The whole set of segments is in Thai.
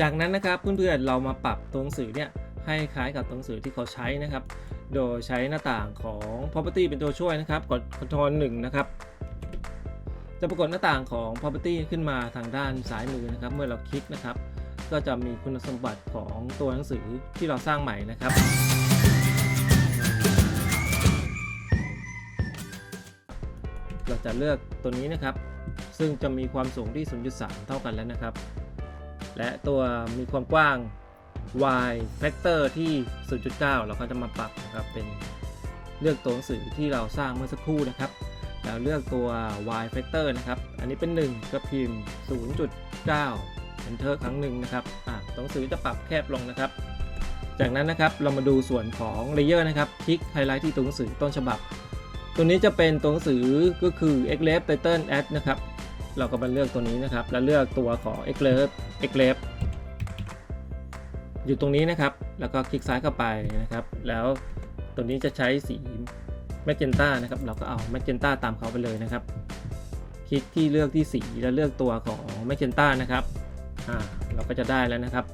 จากนั้นนะครับเพื่อนๆเรามาปรับตัวหนังสือเนี่ยให้คล้ายกับตัวหนังสือที่เขาใช้นะครับ โดยใช้หน้าต่างของ property เป็นตัวช่วยนะครับ กด Ctrl 1นะครับจะปรากฏหน้าต่างของ property ขึ้นมาทางด้านซ้ายมือนะครับ เมื่อเราคลิกนะครับ ก็จะมีคุณสมบัติของตัวหนังสือที่เราสร้างใหม่นะครับ เราจะเลือกตัวนี้นะครับ ซึ่งจะมีความสูงที่ 0.3 เท่ากันแล้วนะครับ และตัวมีความกว้าง y factor ที่ 0.9 เราก็จะมาปรับนะครับเป็นเลือกตัวหนังสือที่เราสร้างเมื่อสักครู่นะครับ แล้วเลือกตัว y factor นะครับ อันนี้เป็น 1 ก็พิมพ์ 0.9 enter ครั้งหนึ่งนะครับอะตัวหนังสือจะปรับแคบลงนะครับ จากนั้นนะครับเรามาดูส่วนของ layer นะครับคลิกไฮไลท์ที่ตัวหนังสือต้นฉบับ ตัวนี้จะเป็นตัวหนังสือก็คือ e x l e f title add นะครับ เราก็มาเลือกตัวนี้นะครับ แล้วเลือกตัวของ x l e f x l e f อยู่ตรงนี้นะครับ แล้วก็คลิกซ้ายเข้าไปนะครับ แล้วตัวนี้จะใช้สี magenta นะครับ เราก็เอา magenta ตามเขาไปเลยนะครับ คลิกที่เลือกที่สีแล้วเลือกตัวของ magenta นะครับ อ่า เราก็จะได้แล้วนะครับ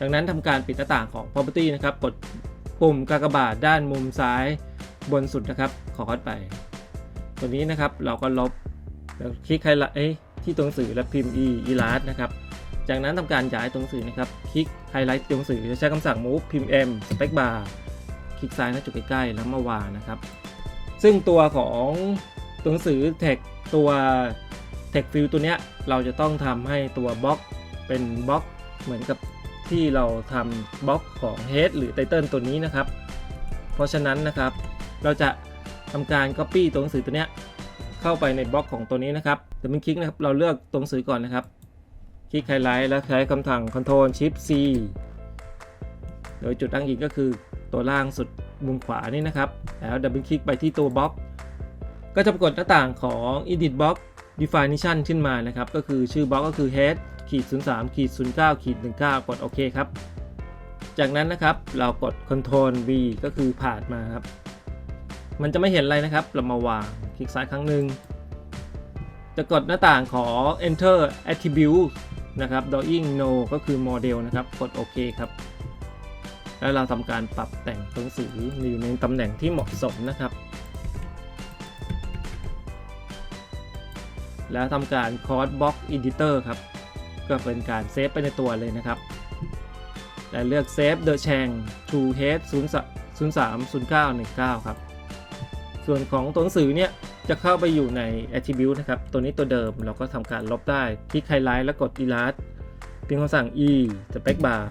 ดังนั้นทำการปิดหน้าต่างของ property นะครับ กดปุ่มกากบาทด้านมุมซ้ายบนสุดนะครับ ขอคอดไป ตัวนี้นะครับเราก็ลบ แล้วคลิกไฮไลท์ที่ตัวหนังสือแล้วพิมพ์ e e l a s t นะครับ จากนั้นทำการย้ายตัวหนังสือนะครับ คลิกไฮไลท์ตัวหนังสือจะใช้คำสั่ง move พิมพ์ m space bar คลิกซ้ายณจุดใกล้ๆแล้วมาวางนะครับ ซึ่งตัวของตัวหนังสือ text ตัว text field ตัวเนี้ยเราจะต้องทำให้ตัวบล็อกเป็นบล็อกเหมือนกับที่เราทำบล็อกของ head หรือ title ตัวนี้นะครับ เพราะฉะนั้นนะครับเราจะทำการ Copy ตัวหนังสือตัวเนี้ย เข้าไปในบล็อกของตัวนี้นะครับแต่เป็นคลิกนะครับเราเลือกตัวหนังสือก่อนนะครับ คลิกไฮไลท์แล้วใช้คำสั่ง Ctrl Shift C โดยจุดอ้างอิงก็คือตัวล่างสุดมุมขวานี่นะครับ แล้วดับเบิลคลิกไปที่ตัวบล็อก ก็จะปรากฏหน้าต่างของ Edit Box Definition ขึ้นมานะครับ ก็คือชื่อบล็อกก็คือ head ขีด03ขีด09ขีด19 กดโอเคครับ จากนั้นนะครับเรากด Ctrl V ก็คือผ่านมาครับ มันจะไม่เห็นอะไรนะครับ เรามาวางคลิกซ้ายครั้งหนึ่งจะกดหน้าต่างขอ Enter Attribute นะครับ Drawing No ก็คือ Model นะครับ กดโอเคครับ แล้วเราทำการปรับแต่งตัวหนังสืออยู่ในตำแหน่งที่เหมาะสมนะครับ แล้วทำการ Cross Box Editor ครับ ก็เป็นการเซฟไปในตัวเลยนะครับและเลือก Save the Chang to Head 030919 ครับ ส่วนของตัวหนังสือเนี่ยจะเข้าไปอยู่ใน attribute นะครับ ตัวนี้ตัวเดิมเราก็ทำการลบได้ คลิกไฮไลท์แล้วกด erase เพียงคำสั่ง e space bar